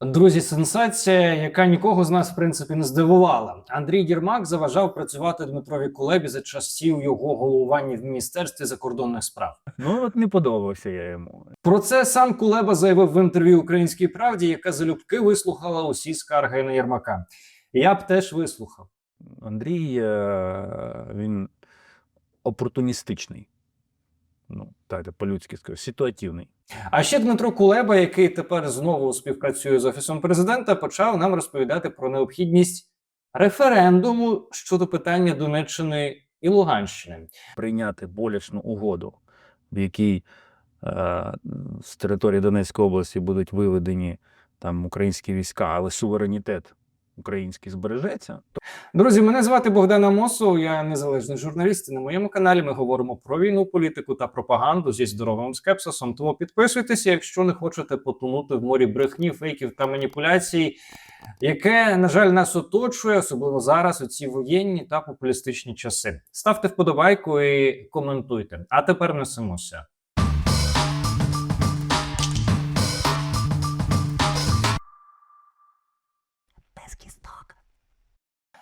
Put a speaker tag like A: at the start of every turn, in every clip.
A: Друзі, сенсація, яка нікого з нас в принципі не здивувала. Андрій Єрмак заважав працювати Дмитрові Кулебі за часів його головування в міністерстві закордонних справ.
B: Ну от не подобався я йому.
A: Про це сам Кулеба заявив в інтерв'ю Українській правді, яка залюбки вислухала усі скарги на Єрмака. Я б теж вислухав.
B: Андрій е, він опортуністичний. Ну, так, по-людськи скажу, ситуативний.
A: А ще Дмитро Кулеба, який тепер знову співпрацює з офісом президента, почав нам розповідати про необхідність референдуму щодо питання Донеччини і Луганщини.
B: Прийняти болісну угоду, в якій е, з території Донецької області будуть виведені там українські війська, але суверенітет український збережеться,
A: Друзі, мене звати Богдан Амосов, я незалежний журналіст. На моєму каналі ми говоримо про війну, політику та пропаганду зі здоровим скепсисом. Тому підписуйтеся, якщо не хочете потонути в морі брехні, фейків та маніпуляцій, яке, на жаль, нас оточує, особливо зараз у ці воєнні та популістичні часи. Ставте вподобайку і коментуйте. А тепер несемося.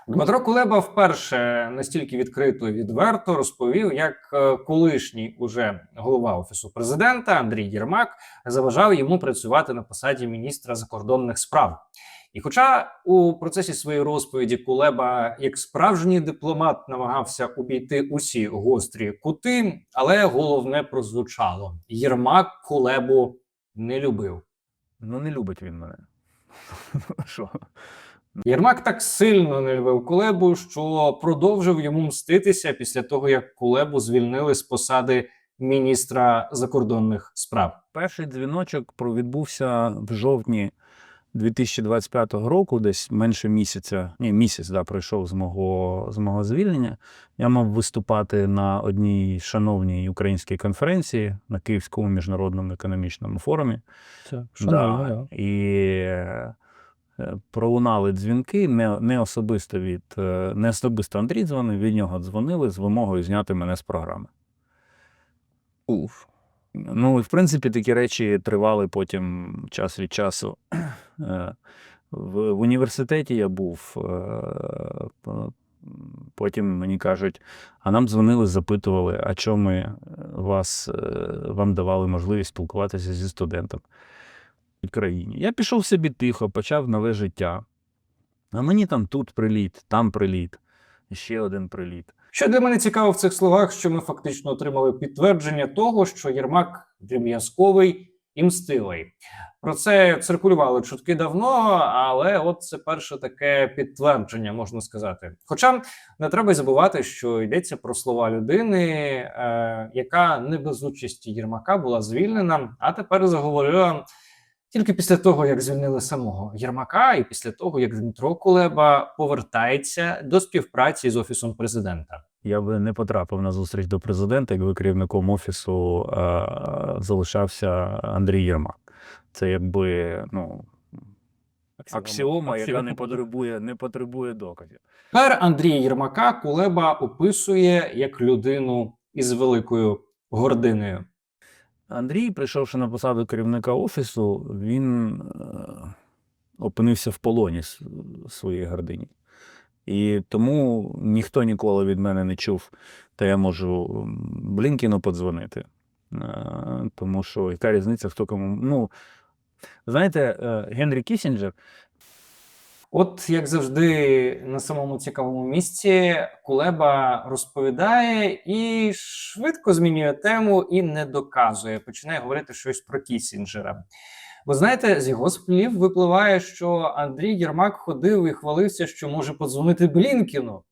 A: Дмитро Кулеба вперше настільки відкрито відверто розповів, як е, колишній уже голова офісу президента Андрій Єрмак заважав йому працювати на посаді міністра закордонних справ. І хоча у процесі своєї розповіді Кулеба, як справжній дипломат, намагався обійти усі гострі кути, але головне прозвучало: Єрмак Кулебу не любив.
B: ну не любить він мене. Що?
A: Єрмак так сильно не любив Кулебу, що продовжив йому мститися після того, як Кулебу звільнили з посади міністра закордонних справ.
B: Перший дзвіночок про- відбувся в жовтні 2025 року, десь менше місяця. Ні, місяць да, пройшов з мого, з мого звільнення. Я мав виступати на одній шановній українській конференції на Київському міжнародному економічному форумі.
C: Це
B: Да. І е, пролунали дзвінки, не, не особисто від е, не особисто Андрій дзвонив, від нього дзвонили з вимогою зняти мене з програми.
C: Уф.
B: Ну, і в принципі, такі речі тривали потім час від часу. Е, В, в університеті я був. е, Потім мені кажуть, а нам дзвонили, запитували, а чому ми е, вас, е, вам давали можливість спілкуватися зі студентом країні. Я пішов собі тихо, почав нове життя. А мені там тут приліт, там приліт, ще один приліт.
A: Що для мене цікаво в цих словах, що ми фактично отримали підтвердження того, що Єрмак дріб'язковий і мстивий. Про це циркулювали чутки давно, але от це перше таке підтвердження, можна сказати. Хоча не треба забувати, що йдеться про слова людини, е, яка не без участі Єрмака була звільнена, а тепер заговорила тільки після того, як звільнили самого Єрмака, і після того, як Дмитро Кулеба повертається до співпраці з офісом президента.
B: Я би не потрапив на зустріч до президента, якби керівником офісу е, залишався Андрій Єрмак. Це якби ну, аксіома, яка не потребує, не потребує доказів.
A: Тепер Андрія Єрмака Кулеба описує як людину із великою гординою.
B: Андрій, прийшовши на посаду керівника офісу, він е, опинився в полоні своєї гордині. І тому ніхто ніколи від мене не чув, та я можу Блінкіну подзвонити. Е, Тому що яка різниця, хто кому. Ну, знаєте, е, Генрі Кісінджер
A: От як завжди, на самому цікавому місці Кулеба розповідає і швидко змінює тему і не доказує. Починає говорити щось про Кісінджера. Ви знаєте, з його слів випливає, що Андрій Єрмак ходив і хвалився, що може подзвонити Блінкіну.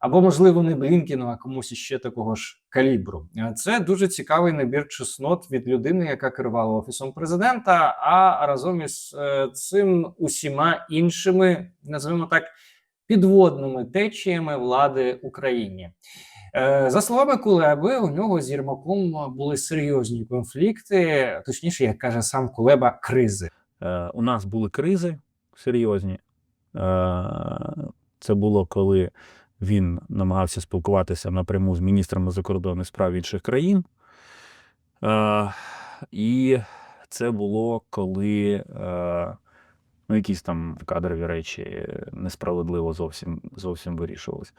A: Або, можливо, не Блінкіну, а комусь іще такого ж калібру. Е, Це дуже цікавий набір чеснот від людини, яка керувала офісом президента. А разом із е, цим усіма іншими, називаємо так, підводними течіями влади Україні. Е, За словами Кулеби, у нього з Єрмаком були серйозні конфлікти, точніше, як каже сам Кулеба, кризи.
B: У нас були кризи серйозні. Це було коли він намагався спілкуватися напряму з міністрами закордонних справ інших країн. Е, І це було коли е, Ну, якісь там кадрові речі несправедливо зовсім зовсім вирішувалися.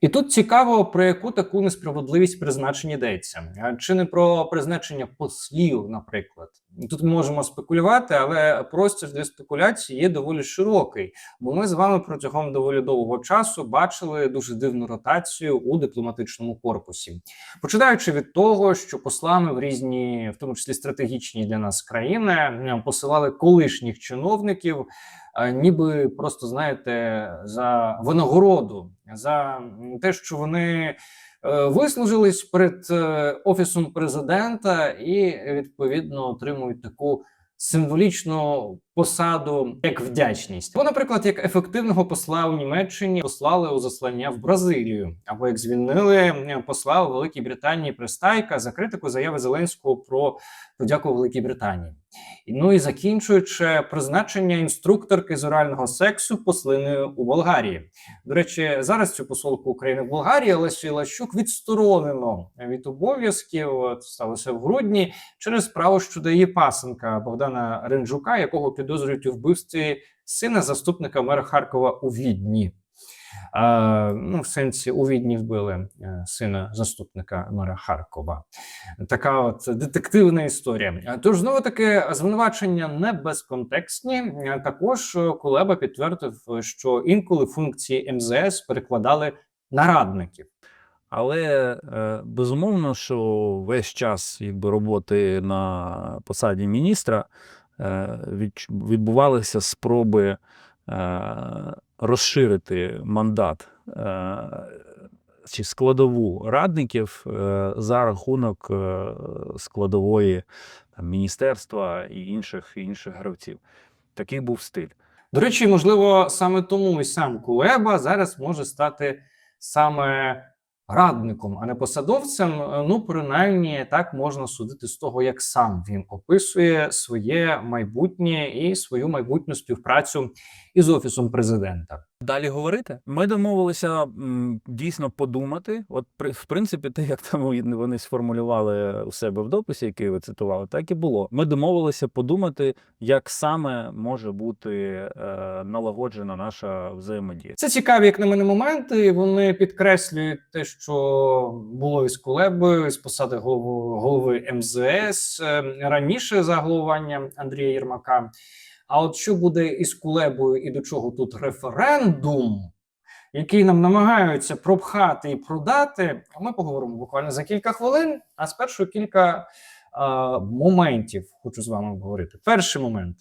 A: І тут цікаво, про яку таку несправедливість призначень йдеться. Чи не про призначення послів, наприклад. Тут ми можемо спекулювати, але простір для спекуляції є доволі широкий. Бо ми з вами протягом доволі довгого часу бачили дуже дивну ротацію у дипломатичному корпусі. Починаючи від того, що послами в різні, в тому числі стратегічні для нас країни, е, посилали колишніх чиновників, е, ніби просто знаєте, за винагороду, за те, що вони вислужились перед е, офісом президента, і відповідно отримують таку символічну посаду як вдячність. Або, наприклад, як ефективного посла у Німеччині послали у заслання в Бразилію, або як звільнили е, посла у Великій Британії Пристайка за критику заяви Зеленського про подяку Великій Британії. Ну і закінчуючи призначення інструкторки з орального сексу послиною у Болгарії. До речі, зараз цю посолку України в Болгарії Лесі Лащук відсторонено від обов'язків. Сталося в грудні через справу щодо її пасенка Богдана Ренджука, якого підозрюють у вбивстві сина заступника мера Харкова у Відні. А, ну, в сенсі у Відні вбили е, сина заступника мера Харкова. Така от детективна історія. Тож знову таки звинувачення не безконтекстні. Також е, Кулеба підтвердив, що інколи функції МЗС перекладали на радників.
B: Але е, безумовно, що весь час якби, роботи на посаді міністра відбувалися спроби е, розширити мандат е, чи складову радників е, за рахунок е, складової міністерства і інших, інших гравців. Такий був стиль.
A: До речі, можливо, саме тому і сам Кулеба зараз може стати саме радником, а не посадовцем. Е, Ну, принаймні, так можна судити з того, як сам він описує своє майбутнє і свою майбутню співпрацю із офісом президента.
C: Далі говорити?
B: Ми домовилися м, дійсно подумати. От, при- в принципі, те, як там вони- вони сформулювали у себе в дописі, який ви цитували, так і було. Ми домовилися подумати, як саме може бути е, налагоджена наша взаємодія.
A: Це цікаві, як на мене, моменти. Вони підкреслюють те, що було із Кулебою, з посади голови, голови МЗС е, раніше за головування Андрія Єрмака. А от що буде із Кулебою і до чого тут референдум, який нам намагаються пропхати і продати, ми поговоримо буквально за кілька хвилин. А спершу кілька е, моментів хочу з вами обговорити. Перший момент.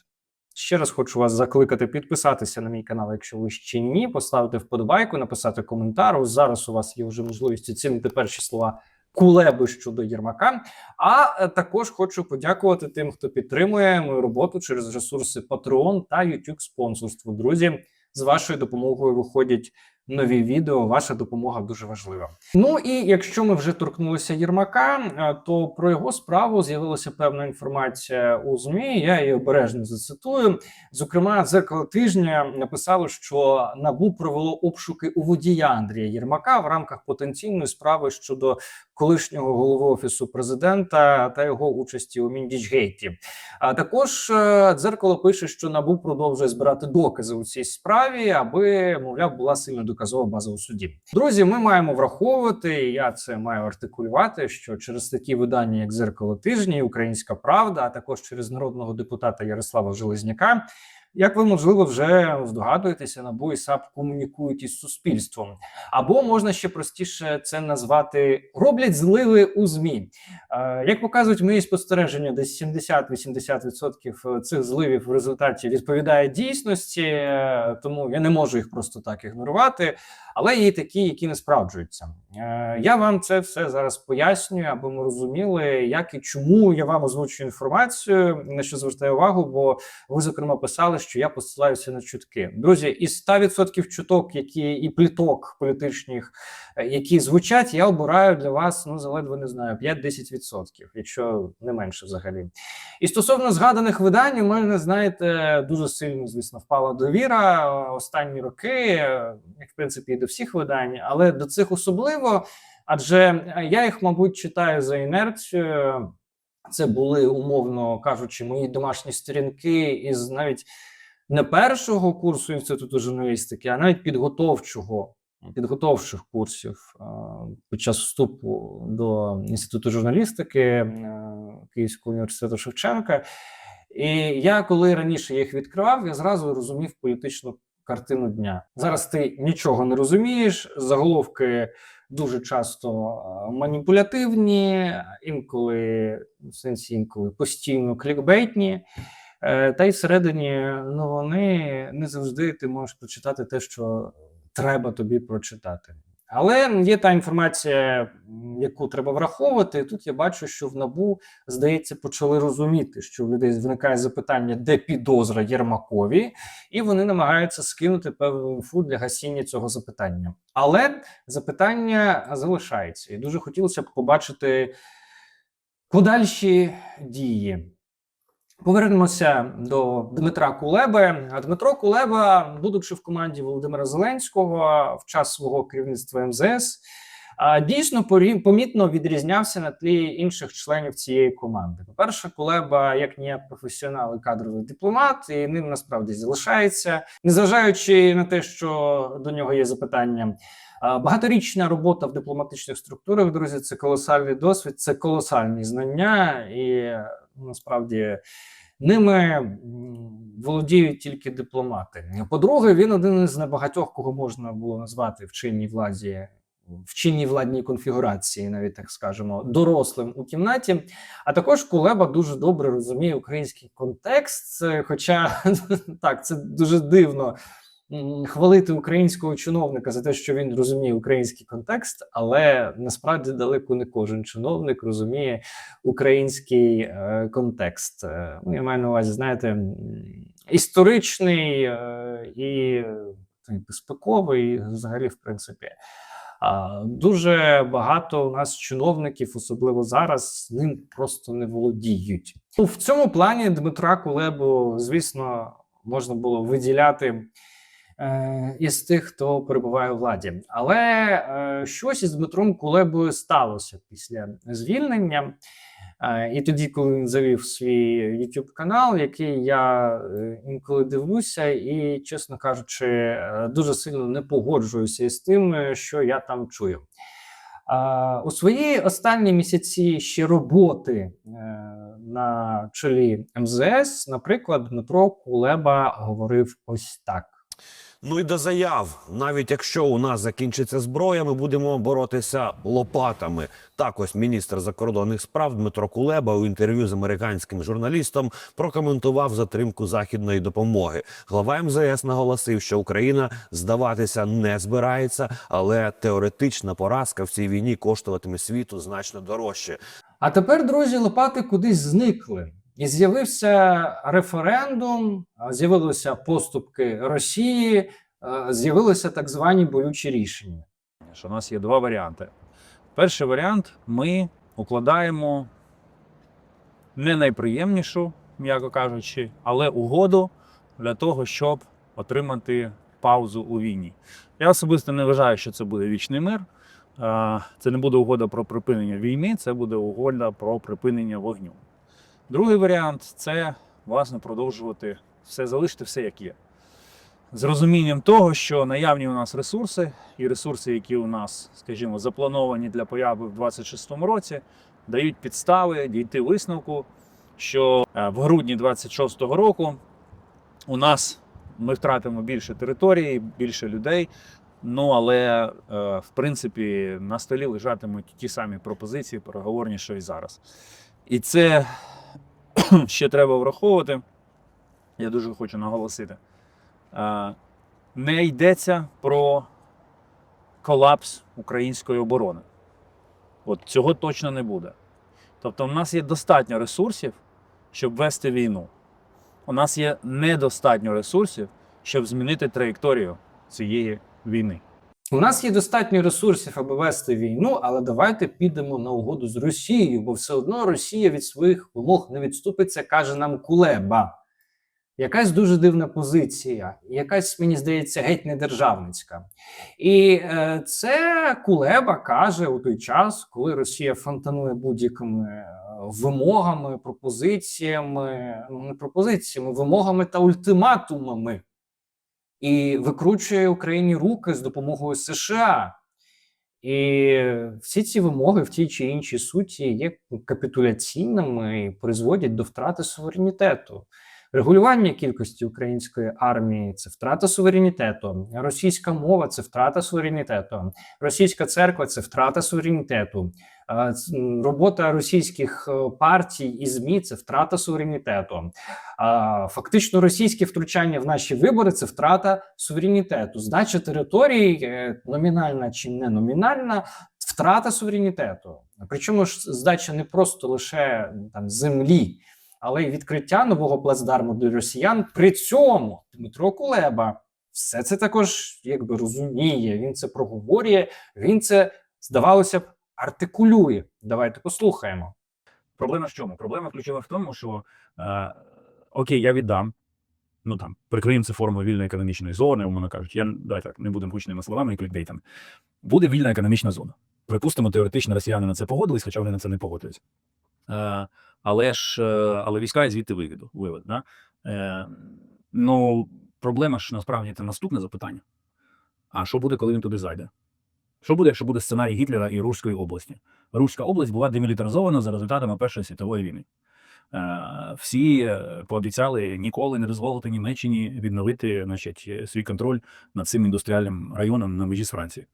A: Ще раз хочу вас закликати підписатися на мій канал, якщо ви ще ні, поставити вподобайку, написати коментар. Ось зараз у вас є вже можливість оцінити перші слова кулеби щодо Єрмака. А е, також хочу подякувати тим, хто підтримує мою роботу через ресурси Patreon та YouTube спонсорство. Друзі, з вашою допомогою виходять нові відео. Ваша допомога дуже важлива. Ну і якщо ми вже торкнулися Єрмака, е, то про його справу з'явилася певна інформація у ЗМІ. Я її обережно зацитую. Зокрема, дзеркало тижня написало, що набу провело обшуки у водія Андрія Єрмака в рамках потенційної справи щодо колишнього голови офісу президента та його участі у Міндічгейті. А також е, дзеркало пише, що набу продовжує збирати докази у цій справі, аби мовляв була сильно доказова база у суді. Друзі, ми маємо враховувати. і Я це маю артикулювати. Що через такі видання, як дзеркало тижні, Українська Правда, а також через народного депутата Ярослава Железняка. Як ви можливо вже здогадуєтеся, НАБУ і САП комунікують із суспільством, або можна ще простіше це назвати роблять зливи у змі. Е, Як показують мої спостереження, десь 70-80% цих зливів в результаті відповідає дійсності, е, тому я не можу їх просто так ігнорувати. Але є такі, які не справджуються. Е, Я вам це все зараз пояснюю, аби ми розуміли, як і чому я вам озвучую інформацію, на що звертаю увагу, бо ви зокрема писали, що я посилаюся на чутки. Друзі, із 100% чуток, які і пліток політичних, е, які звучать, я обираю для вас ну заледве не знаю 5-10%, якщо не менше взагалі. І стосовно згаданих видань, у мене знаєте дуже сильно, звісно, впала довіра е, останні роки, е, як в принципі і до всіх видань, але до цих особливо. Адже я їх, мабуть, читаю за інерцією. Це були, умовно кажучи, мої домашні сторінки із навіть не першого курсу інституту журналістики, а навіть підготовчого підготовчих курсів під час вступу до інституту журналістики е, Київського університету Шевченка. І я, коли раніше їх відкривав, я зразу розумів політичну картину дня. Зараз ти нічого не розумієш, заголовки дуже часто маніпулятивні, інколи в сенсі інколи постійно клікбейтні. Е, Та й всередині ну, вони не завжди ти можеш прочитати те, що треба тобі прочитати. Але є та інформація, яку треба враховувати. Тут я бачу, що в набу здається почали розуміти, що в людей виникає запитання, де підозра Єрмакові, і вони намагаються скинути певну інфу для гасіння цього запитання. Але запитання залишається, і дуже хотілося б побачити подальші дії. Повернемося до Дмитра Кулеби. Дмитро Кулеба, будучи в команді Володимира Зеленського в час свого керівництва МЗС, дійсно помітно відрізнявся на тлі інших членів цієї команди. По-перше, Кулеба як ніяк професіонал і кадровий дипломат, і ним насправді залишається, незважаючи на те, що до нього є запитання. Багаторічна робота в дипломатичних структурах, друзі, це колосальний досвід, це колосальні знання, і насправді ними володіють тільки дипломати. По-друге, він один із небагатьох, кого можна було назвати в чинній владі. В чинній владній конфігурації, навіть так скажемо, дорослим у кімнаті. А також Кулеба дуже добре розуміє український контекст. Хоча так, це дуже дивно хвалити українського чиновника за те, що він розуміє український контекст, але насправді далеко не кожен чиновник розуміє український е, контекст. Е, Ну, я маю на увазі, знаєте, історичний е, і безпековий, взагалі, в принципі. Дуже багато у нас чиновників, особливо зараз, ним просто не володіють. В цьому плані Дмитра Кулебу, звісно, можна було виділяти із тих, хто перебуває у владі. Але е, щось із Дмитром Кулебою сталося після звільнення. Е, І тоді, коли він завів свій YouTube канал, який я е, інколи дивлюся, і, чесно кажучи, е, дуже сильно не погоджуюся із тим, е, що я там чую. У свої останні місяці ще роботи е, на чолі МЗС, наприклад, Дмитро Кулеба говорив ось так.
D: Ну і до заяв, навіть якщо у нас закінчиться зброя, ми будемо боротися лопатами. Так ось міністр закордонних справ Дмитро Кулеба у інтерв'ю з американським журналістом прокоментував затримку західної допомоги. Глава МЗС наголосив, що Україна здаватися не збирається, але теоретична поразка в цій війні коштуватиме світу значно дорожче.
A: А тепер, друзі, лопати кудись зникли. І з'явився референдум, з'явилися поступки Росії, з'явилися так звані болючі рішення.
B: що у нас є два варіанти. Перший варіант ми укладаємо не найприємнішу, м'яко кажучи, але угоду для того, щоб отримати паузу у війні. Я особисто не вважаю, що це буде вічний мир. Це не буде угода про припинення війни, це буде угода про припинення вогню. Другий варіант це власне продовжувати все, залишити все як є з розумінням того, що наявні у нас ресурси, і ресурси, які у нас, скажімо, заплановані для появи в 26-му році, дають підстави дійти висновку, що е, в грудні 26-го року у нас ми втратимо більше території, більше людей. Ну але е, в принципі на столі лежатимуть ті самі пропозиції, переговорні, що і зараз. І це ще треба враховувати. Я дуже хочу наголосити. Не йдеться про колапс української оборони. От цього точно не буде. Тобто, в нас є достатньо ресурсів, щоб вести війну. У нас є недостатньо ресурсів, щоб змінити траєкторію цієї війни.
A: У нас є достатньо ресурсів, аби вести війну, але давайте підемо на угоду з Росією, бо все одно Росія від своїх вимог не відступиться, каже нам Кулеба. Якась дуже дивна позиція, якась, мені здається, геть недержавницька. І е, це Кулеба каже у той час, коли Росія фонтанує будь-якими е, вимогами, пропозиціями, ну не пропозиціями, вимогами та ультиматумами, і викручує Україні руки з допомогою США. І всі ці вимоги в тій чи іншій суті є капітуляційними і призводять до втрати суверенітету. Регулювання кількості української армії це втрата суверенітету. Російська мова це втрата суверенітету. Російська церква це втрата суверенітету. Е, Робота російських е, партій і ЗМІ це втрата суверенітету. Фактично, російське втручання в наші вибори це втрата суверенітету. Здача територій, е, номінальна чи не номінальна, втрата суверенітету. Причому ж здача не просто лише там землі, але й відкриття нового плацдарму для росіян. При цьому Дмитро Кулеба все це також якби розуміє. Він це проговорює. Він це здавалося б артикулює. Давайте послухаємо.
B: Проблема в чому? Проблема ключова в тому, що е, окей, я віддам. Ну там прикриємо це формою вільної економічної зони, умовно кажучи. Я давай так не будемо гучними словами і клікбейтами. Буде вільна економічна зона. Припустимо, теоретично росіяни на це погодились, хоча вони на це не погодились. Е, але ж е, але війська звідти виведу, вивед. Да? Е, ну, проблема ж насправді це наступне запитання. А що буде, коли він туди зайде? Що буде, якщо буде сценарій Гітлера і Руської області? Руська область була демілітаризована за результатами Першої світової війни. Всі пообіцяли ніколи не дозволити Німеччині відновити значить, свій контроль над цим індустріальним районом на межі з Францією.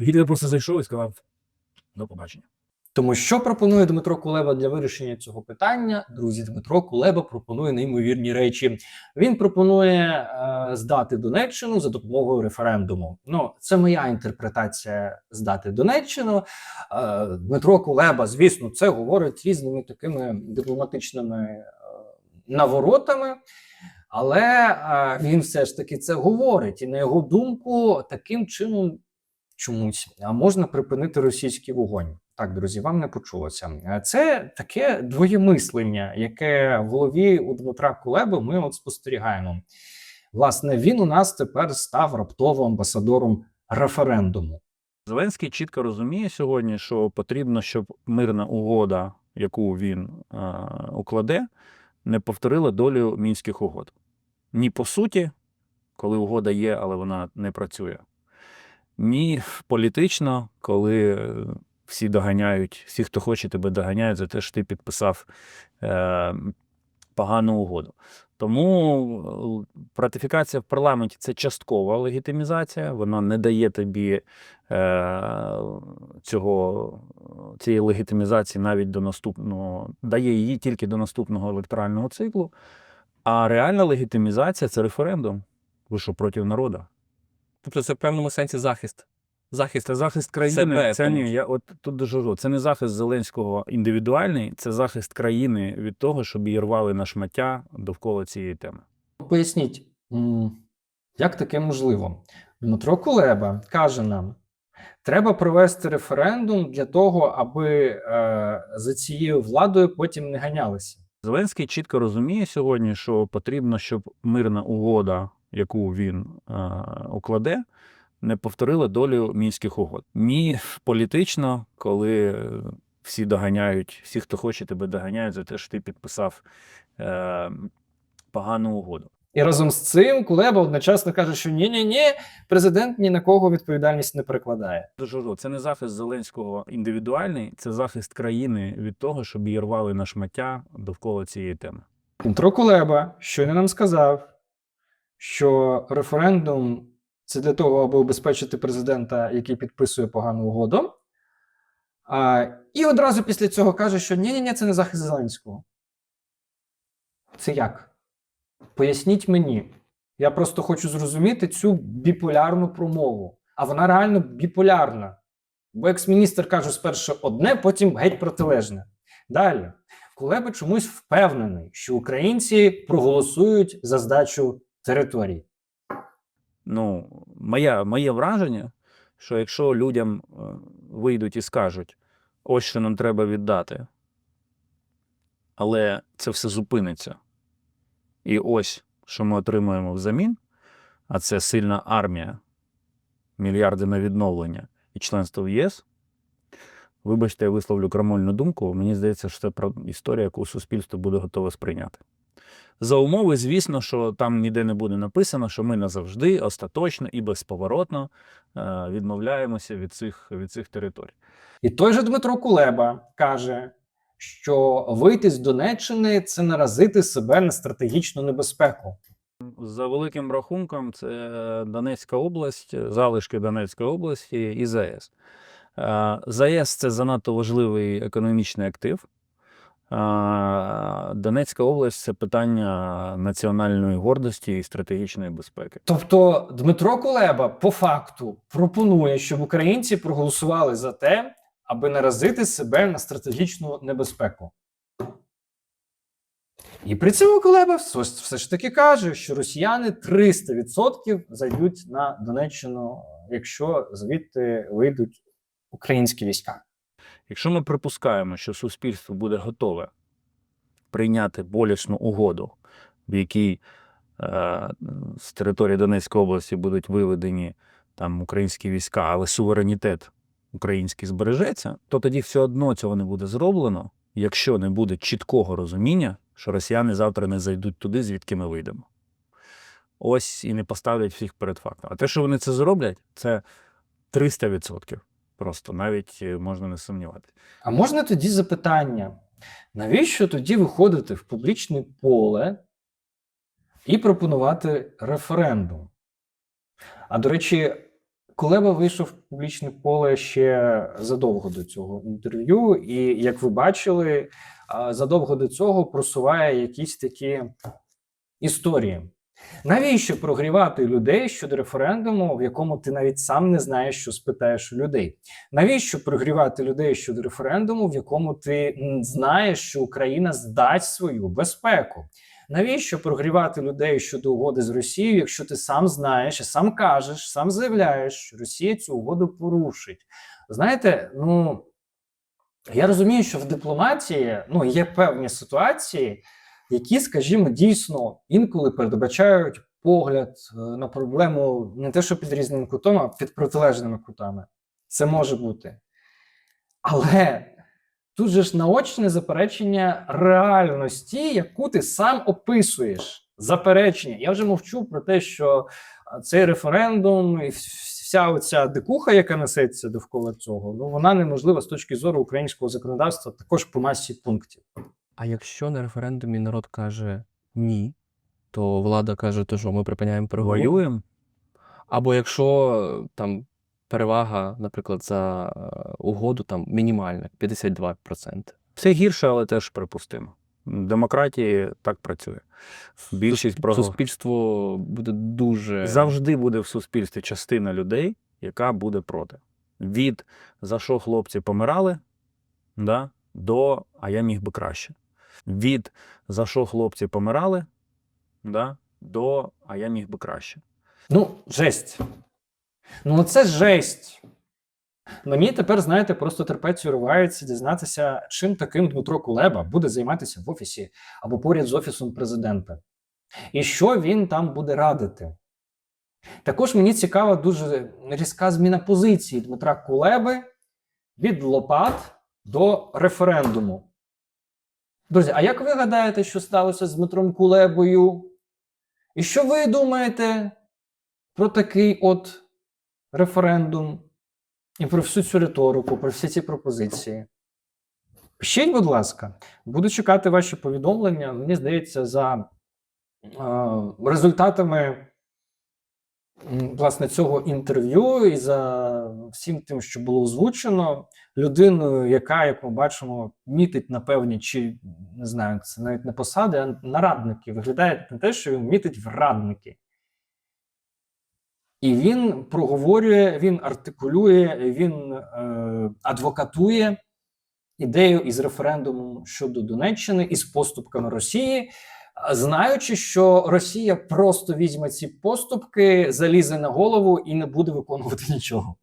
B: Гітлер просто зайшов і сказав: до побачення.
A: Тому що пропонує Дмитро Кулеба для вирішення цього питання? Друзі, Дмитро Кулеба пропонує неймовірні речі. Він пропонує е, здати Донеччину за допомогою референдуму. Ну, це моя інтерпретація здати Донеччину. Е, Дмитро Кулеба, звісно, це говорить різними такими дипломатичними е, наворотами. Але е, він все ж таки це говорить, і на його думку, таким чином чомусь можна припинити російський вогонь. Так, друзі, вам не почулося. Е, Це таке двоємислення, яке в голові у Дмитра Кулеби ми от спостерігаємо. Власне, він у нас тепер став раптово амбасадором референдуму.
B: Зеленський чітко розуміє сьогодні, що потрібно, щоб мирна угода, яку він е, укладе, не повторила долю мінських угод. Ні по суті, коли угода є, але вона не працює. Ні політично, коли е, всі доганяють, всі, хто хоче, тебе доганяють за те, що ти підписав е, погану угоду. Тому е, ратифікація в парламенті це часткова легітимізація, вона не дає тобі е, цього, цієї легітимізації навіть до наступного, дає її тільки до наступного електорального циклу. А реальна легітимізація це референдум. Ви що проти народу?
C: Тобто це в певному сенсі захист. Захист
B: Це захист країни.
C: Себе,
B: це ні, я от тут дуже жу. Це не захист Зеленського індивідуальний, це захист країни від того, щоб її рвали на шмаття довкола цієї теми.
A: Поясніть, як таке можливо? Дмитро Кулеба каже нам: треба провести референдум для того, аби е, за цією владою потім не ганялися.
B: Зеленський чітко розуміє сьогодні, що потрібно, щоб мирна угода, яку він е, укладе, не повторила долю мінських угод. Ні політично, коли е, всі доганяють, всі, хто хоче, тебе доганяють за те, що ти підписав е, погану угоду.
A: І разом з цим Кулеба одночасно каже, що ні, ні, президент ні на кого відповідальність не перекладає.
B: Це не захист Зеленського індивідуальний, це захист країни від того, щоб її рвали на шмаття довкола цієї теми.
A: Дмитро Кулеба щойно нам сказав, що референдум це для того, аби убезпечити президента, який підписує погану угоду. А, і одразу після цього каже, що ні, ні, ні, це не захист Зеленського. Це як? Поясніть мені. Я просто хочу зрозуміти цю біполярну промову. А вона реально біполярна. Бо екс-міністр каже спершу одне, потім геть протилежне. Далі. Кулеба чомусь впевнений, що українці проголосують за здачу територій.
B: Ну, моя, моє враження, що якщо людям е, вийдуть і скажуть, ось що нам треба віддати, але це все зупиниться. І ось що ми отримуємо взамін, а це сильна армія, мільярди на відновлення і членство в ЄС. Вибачте, я висловлю крамольну думку. Мені здається, що це історія, яку суспільство буде готове сприйняти. За умови, звісно, що там ніде не буде написано, що ми назавжди, остаточно і безповоротно е, відмовляємося від цих, від цих територій.
A: І той же Дмитро Кулеба каже, що вийти з Донеччини це наразити себе на стратегічну небезпеку.
B: За великим рахунком, це Донецька область, залишки Донецької області і ЗАЕС. Е, ЗАЕС це занадто важливий економічний актив. Донецька область це питання національної гордості і стратегічної безпеки.
A: Тобто Дмитро Кулеба по факту пропонує, щоб українці проголосували за те, аби наразити себе на стратегічну небезпеку. І при цьому Кулеба все ж таки каже, що росіяни 300% зайдуть на Донеччину, якщо звідти вийдуть українські війська.
B: Якщо ми припускаємо, що суспільство буде готове прийняти болісну угоду, в якій е, з території Донецької області будуть виведені там українські війська, але суверенітет український збережеться, то тоді все одно цього не буде зроблено, якщо не буде чіткого розуміння, що росіяни завтра не зайдуть туди, звідки ми вийдемо. Ось і не поставлять всіх перед фактом. А те, що вони це зроблять, це 300%. Просто навіть е, можна не сумніватися.
A: А можна тоді запитання: навіщо тоді виходити в публічне поле і пропонувати референдум? А до речі, Кулеба вийшов в публічне поле ще задовго до цього інтерв'ю, і як ви бачили, задовго до цього просуває якісь такі історії. Навіщо прогрівати людей щодо референдуму, в якому ти навіть сам не знаєш, що спитаєш у людей? Навіщо прогрівати людей щодо референдуму, в якому ти знаєш, що Україна здасть свою безпеку? Навіщо прогрівати людей щодо угоди з Росією, якщо ти сам знаєш і сам кажеш, сам заявляєш, що Росія цю угоду порушить? Знаєте, ну я розумію, що в дипломатії ну, є певні ситуації, які, скажімо, дійсно інколи передбачають погляд е, на проблему не те, що під різним кутом, а під протилежними кутами. Це може бути. Але тут же ж наочне заперечення реальності, яку ти сам описуєш. Заперечення. Я вже мовчу про те, що цей референдум і вся оця дикуха, яка несеться довкола цього, ну вона неможлива з точки зору українського законодавства, також по масі пунктів.
C: А якщо на референдумі народ каже ні, то влада каже, то що ми припиняємо переговори.
B: Воюємо.
C: Або якщо там перевага, наприклад, за е, угоду там мінімальна 52%.
B: Це гірше, але теж припустимо. Демократії так працює. Більшість про
C: Суспільство буде дуже
B: завжди буде в суспільстві частина людей, яка буде проти. Від за що хлопці помирали, да, до а я міг би краще. Від за що хлопці помирали, да, до а я міг би краще.
A: Ну, жесть. Ну, це жесть. Мені тепер, знаєте, просто терпець уривається дізнатися, чим таким Дмитро Кулеба буде займатися в офісі або поряд з офісом президента. І що він там буде радити. Також мені цікава дуже різка зміна позиції Дмитра Кулеби від Лопат до референдуму. Друзі, а як ви гадаєте, що сталося з Дмитром Кулебою? І що ви думаєте про такий от референдум і про всю цю риторику, про всі ці пропозиції? Пишіть, будь ласка, буду чекати ваші повідомлення. Мені здається, за е, результатами власне цього інтерв'ю і за всім тим, що було озвучено, людиною, яка, як ми бачимо, мітить на певні, чи не знаю, це навіть не посади, а на радники. Виглядає на те, що він мітить в радники. І він проговорює, він артикулює, він е, адвокатує ідею із референдумом щодо Донеччини із поступками Росії, знаючи, що Росія просто візьме ці поступки, залізе на голову і не буде виконувати нічого.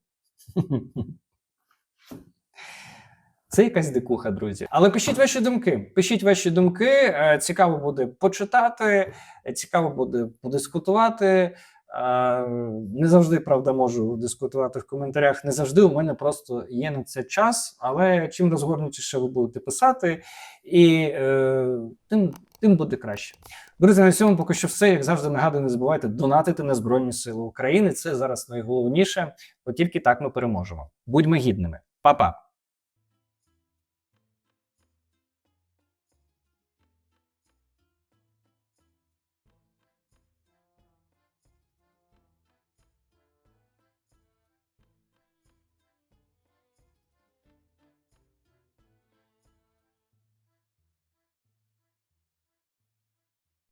A: Це якась дикуха, друзі. Але пишіть ваші думки. Пишіть ваші думки. Е, Цікаво буде почитати, цікаво буде подискутувати. Е, Не завжди правда можу дискутувати в коментарях. Не завжди у мене просто є на це час. Але чим розгорнутіше ви будете писати, і е, тим, тим буде краще. Друзі, на цьому поки що все. Як завжди нагадую, не забувайте донатити на Збройні Сили України. Це зараз найголовніше, бо тільки так ми переможемо. Будьмо гідними. Па-па!